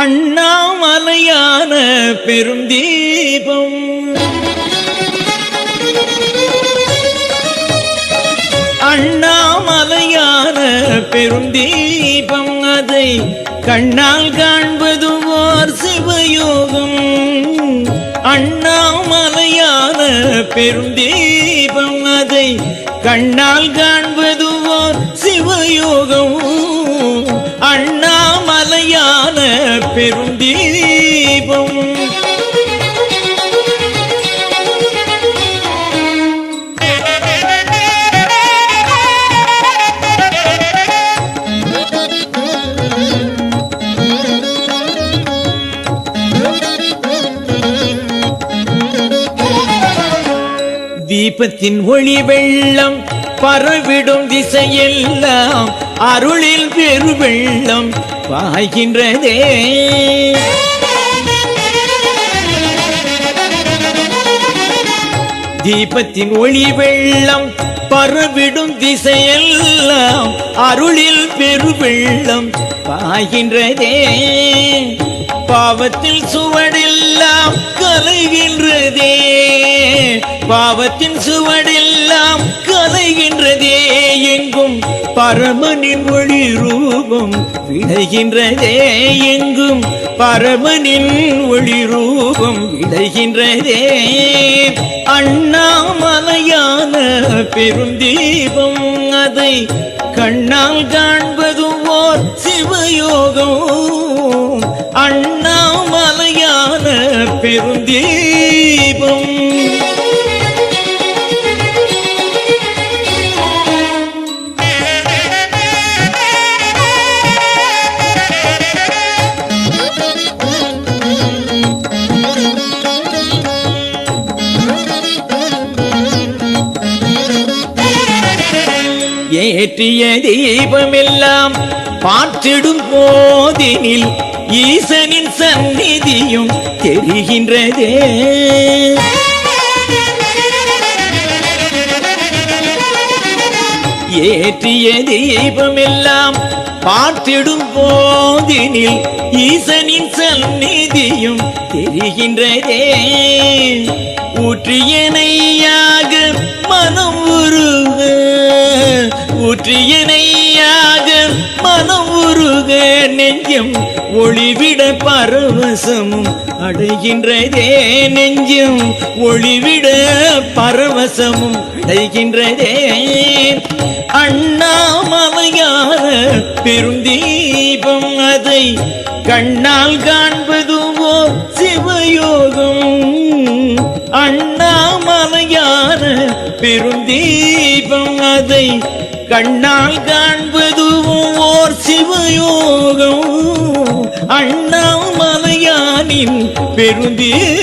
அண்ணாமலையான பெரும் தீபம். அண்ணாமலையான பெரும் தீபம் அதை கண்ணால் காண்பது ஓர் சிவயோகம். அண்ணாமலையான பெரும் தீபம் அதை கண்ணால் காண்பது ஓர் சிவயோகம். பெருந்தீபம் தீபத்தின் ஒளி வெள்ளம் பரவிடும் திசையெல்லாம் அருளில் பெருவெள்ளம் பாய்கின்றதே. தீபத்தின் ஒளி வெள்ளம் பரவிடும் திசையெல்லாம் அருளில் பெருவெள்ளம் பாய்கின்றதே. பாவத்தில் சுவடெல்லாம் கலைகின்றதே. பாவத்தின் சுவடெல்லாம் கலைகின்றதே. எங்கும் பரமனின் ஒளி ரூபம் விளைகின்றதே. எங்கும் பரமனின் ஒளி ரூபம் விளைகின்றதே. அண்ணாமலையான பெருந்தீபம் அதை கண்ணால் காண்பதும் ஓர் சிவயோகம். ஏற்றிய தீபமெல்லாம் பார்த்திடும் போதினில் ஈசனின் சந்நிதியும் தெரிகின்றதே. ஏற்றிய தீபமெல்லாம் பார்த்திடும் போதினில் ஈசனின் சந்நிதியும் தெரிகின்றதே. ஊற்றியனையாக மனம் ஊற்றியனையாக மனம் உருக நெஞ்சம் ஒளிவிட பரவசமும் அடைகின்றதே நெஞ்சம் ஒளிவிட பரவசமும் அடைகின்றதே. அண்ணாமலையான பெருந்தீபம் அதை கண்ணால் காண்பதுவோ சிவயோகம். அண்ணாமலையான பெருந்தீபம் அதை கண்ணால் காண்பதுவும் ஓர் சிவயோகம். அண்ணாமலையானின் பெருந்தீபம்.